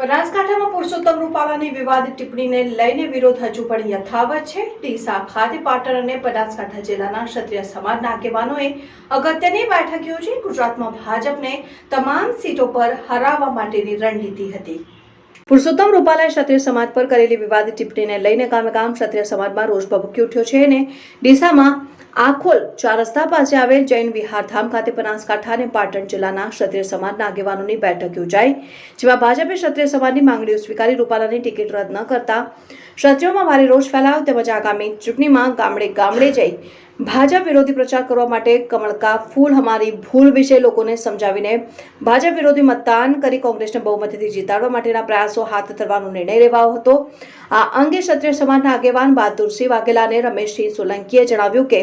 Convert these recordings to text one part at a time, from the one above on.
બનાસકાંઠામાં પુરુષોત્તમ રૂપાલાની વિવાદિત ટિપ્પણીને લઈને વિરોધ હજુ પણ યથાવત છે. ડીસા ખાતે પાટણ અને બનાસકાંઠા જિલ્લાના ક્ષત્રિય સમાજના આગેવાનોએ અગત્યની બેઠક યોજી. ગુજરાતમાં ભાજપને તમામ સીટો પર હરાવવા માટેની રણનીતિ હતી. પુરુષોત્તમ રૂપાલાએ ક્ષત્રિય સમાજ પર કરેલી વિવાદિત ટિપ્પણીને લઈને ગામે કામ ક્ષત્રિય સમાજમાં રોષ ભભૂકી ઉઠ્યો છે અને ડીસામાં આખોલ ચાર રસ્તા પાસે આવેલ જૈન વિહાર ધામ ખાતે બનાસકાંઠા અને પાટણ જિલ્લાના ક્ષત્રિય સમાજના આગેવાનોની બેઠક યોજાઈ, જેમાં ભાજપે ક્ષત્રિય સમાજની માંગણીઓ સ્વીકારી રૂપાલાની ટિકિટ રદ ન કરતા ક્ષત્રિયોમાં ભારે રોષ ફેલાયો, તેમજ આગામી ચૂંટણીમાં ગામડે ગામડે જઈ ભાજપ વિરોધી પ્રચાર કરવા માટે કમળકા ફૂલ હમારી ભૂલ વિશે લોકોને સમજાવીને ભાજપ વિરોધી મતદાન કરી કોંગ્રેસને બહુમતીથી જીતાડવા માટેના પ્રયાસો હાથ ધરવાનો નિર્ણય લેવાયો હતો. આ અંગે ક્ષત્રિય સમાજના આગેવાન બહાદુરસિંહ વાઘેલા અને રમેશસિંહ સોલંકીએ જણાવ્યું કે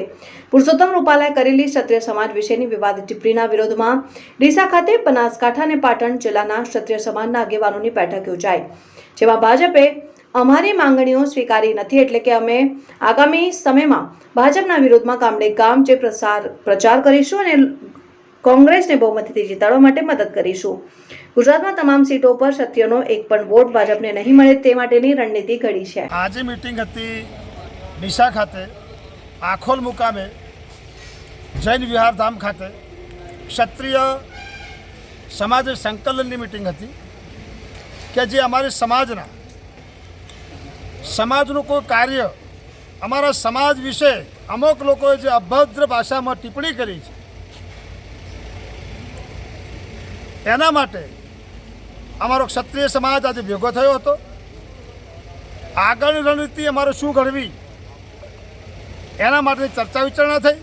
પુરુષોત્તમ રૂપાલાએ કરેલી ક્ષત્રિય સમાજ વિશેની વિવાદ ટિપ્પણીના વિરોધમાં ડીસા ખાતે બનાસકાંઠા અને પાટણ જિલ્લાના ક્ષત્રિય સમાજના આગેવાનોની બેઠક યોજાઈ, જેમાં ભાજપે અમારી માંગણીઓ સ્વીકારી નથી એટલે કે અમે આગામી સમયમાં ભાજપના વિરોધમાં ગામડે ગામ જે પ્રસાર, પ્રચાર કરીશું અને કોંગ્રેસને બહુમતીથી જીતાડવા માટે મદદ કરીશું. ગુજરાતમાં તમામ સીટો પર સત્યનો એક પણ વોટ ભાજપને નહીં મળે તે માટેની રણનીતિ ઘડી છે. આજે મિટિંગ હતી ડીસા ખાતે, આખોલ મુકામે, જૈન વિહારધામ ખાતે. ક્ષત્રિય સમાજ સંકલનની મિટિંગ હતી કે જે અમારી સમાજના સમાજનું કોઈ કાર્ય, અમારા સમાજ વિશે અમુક લોકોએ જે અભદ્ર ભાષામાં ટિપ્પણી કરી છે, એના માટે અમારો ક્ષત્રિય સમાજ આજે ભેગો થયો હતો. આગળની રણનીતિ અમારે શું ઘડવી, એના માટે ચર્ચા વિચારણા થઈ.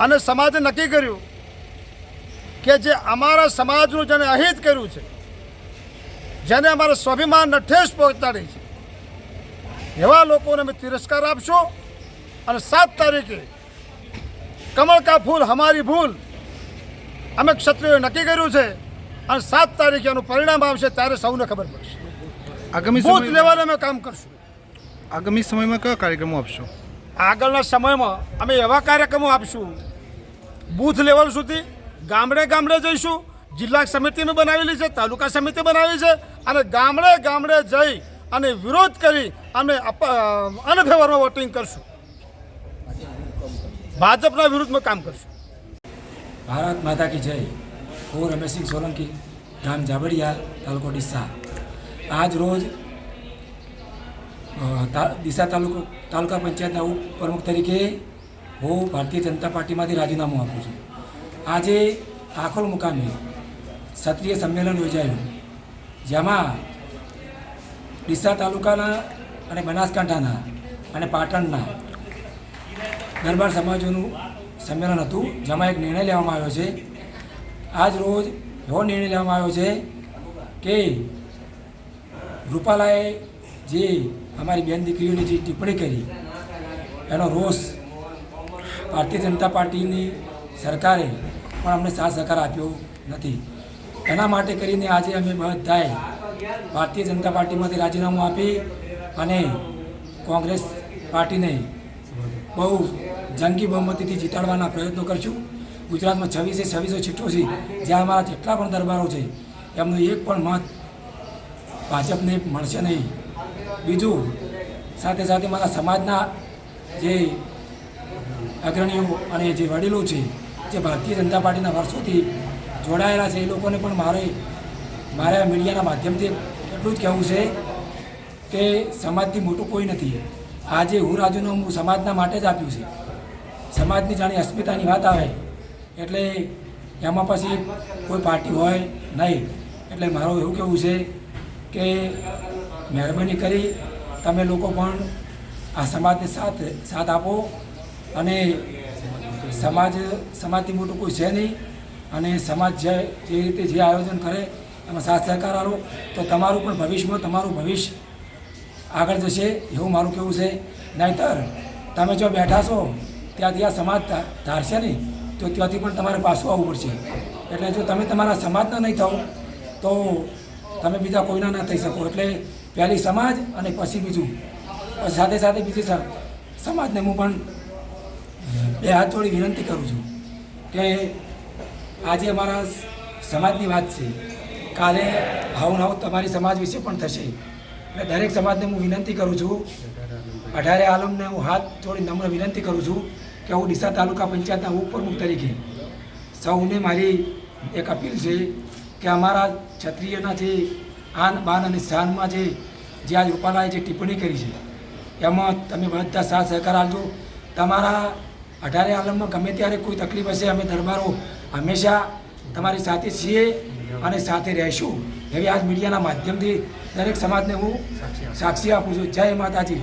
અને સમાજે નક્કી કર્યું કે જે અમારા સમાજનું જેને અહિત કર્યું છે જેને અમારા સ્વાભિમાનને ઠેસ પહોંચાડી છે. એવા લોકોને અમે તિરસ્કાર આપશું અને સાત તારીખે કમળ કા ફૂલ હમારી ભૂલ અમે ક્ષત્રિયોએ નક્કી કર્યું છે અને સાત તારીખે એનું પરિણામ આવશે ત્યારે સૌને ખબર પડશે. આગામી બૂથ લેવલે અમે કામ કરશું. આગામી સમયમાં કયા કાર્યક્રમો આપશો? આગળના સમયમાં અમે એવા કાર્યક્રમો આપશું. બૂથ લેવલ સુધી ગામડે ગામડે જઈશું. જિલ્લા સમિતિ મેં બનાવેલી છે તાલુકા સમિતિ બનાવેલી છે અને ગામડે ગામડે જઈ અને વિરોધ કરી અમે અનફેવરમાં વોટિંગ કરશું. ભાજપના વિરુદ્ધમાં કામ કરશું. ભારત માતા કી જય. હું રમેશસિંહ સોલંકી, ગામ જાબડિયા તાલુકો ડીસા. આજ રોજ ડીસા તાલુકો, તાલુકા પંચાયતના ઉપપ્રમુખ તરીકે હું ભારતીય જનતા પાર્ટીમાંથી રાજીનામું આપું છું. આજે આખોલ મુકામે ક્ષત્રિય સંમેલન યોજાયું. જેમાં ડીસા તાલુકાના અને બનાસકાંઠાના અને પાટણના દરબાર સમાજોનું સંમેલન હતું, જેમાં એક નિર્ણય લેવામાં આવ્યો છે. આજ રોજ એવો નિર્ણય લેવામાં આવ્યો છે કે રૂપાલાએ જે અમારી બેન દીકરીઓની જે ટિપ્પણી કરી, એનો રોષ ભારતીય જનતા પાર્ટીની સરકારે પણ અમને સાથ સહકાર આપ્યો નથી. એના માટે કરીને આજે અમે બધાએ ભારતીય જનતા પાર્ટીમાંથી રાજીનામું આપી અને કોંગ્રેસ પાર્ટીને બહુ જંગી બહુમતીથી જીતાડવાના પ્રયત્નો કરશું. ગુજરાતમાં છવ્વીસે છવ્વીસો સીટો છે, જ્યાં અમારા જેટલા પણ દરબારો છે, એમનું એક પણ મત ભાજપને મળશે નહીં. બીજું, સાથે સાથે મારા સમાજના જે અગ્રણીઓ અને જે વડીલો છે, જે ભારતીય જનતા પાર્ટીના વર્ષોથી જોડાયેલા છે, એ લોકોને પણ મારે મારે મીડિયાના માધ્યમથી એટલું જ કહેવું છે કે સમાજથી મોટું કોઈ નથી. આજે હું રાજીનામું સમાજના માટે જ આપ્યું છે. સમાજની જાણે અસ્મિતાની વાત આવે, એટલે એમાં પછી કોઈ પાર્ટી હોય નહીં. એટલે મારું એવું કહેવું છે કે મહેરબાની કરી તમે લોકો પણ આ સમાજને સાથ સાથ આપો અને સમાજ, સમાજથી મોટું કોઈ છે નહીં. અને સમાજ જે જે રીતે જે આયોજન કરે, એમાં સાથ સહકાર આલો તો તમારું પણ ભવિષ્યમાં તમારું ભવિષ્ય આગળ જશે, એવું મારું કહેવું છે. નહીંતર તમે જો બેઠા છો, ત્યાંથી આ સમાજ ધારશે નહીં, તો ત્યાંથી પણ તમારે પાછું આવવું પડશે. એટલે જો તમે તમારા સમાજના નહીં થાવ, તો તમે બીજા કોઈના ના થઈ શકો. એટલે પહેલી સમાજ અને પછી બીજું. સાથે સાથે બીજી સમાજને હું પણ બે હાથ જોડી વિનંતી કરું છું કે આજે અમારા સમાજની વાત છે. કાલે આવું ને તમારી સમાજ વિશે પણ થશે. એટલે દરેક સમાજને હું વિનંતી કરું છું. અઢારે આલમને હું હાથ જોડી નમ્ર વિનંતી કરું છું કે હું ડીસા તાલુકા પંચાયતના ઉપપ્રમુખ તરીકે સૌને મારી એક અપીલ છે કે અમારા ક્ષત્રિયના જે આન, બાન અને શાનમાં જે જે આજ રૂપાલાએ જે ટિપ્પણી કરી છે, એમાં તમે બધા સાથ સહકાર આપજો. તમારા અઢારે આલમમાં ગમે ત્યારે કોઈ તકલીફ હશે, અમે દરબારો હંમેશા તમારી સાથે છીએ અને સાથે રહીશું. એવી આજ મીડિયાના માધ્યમથી દરેક સમાજને હું સાક્ષી આપું છું. જય માતાજી.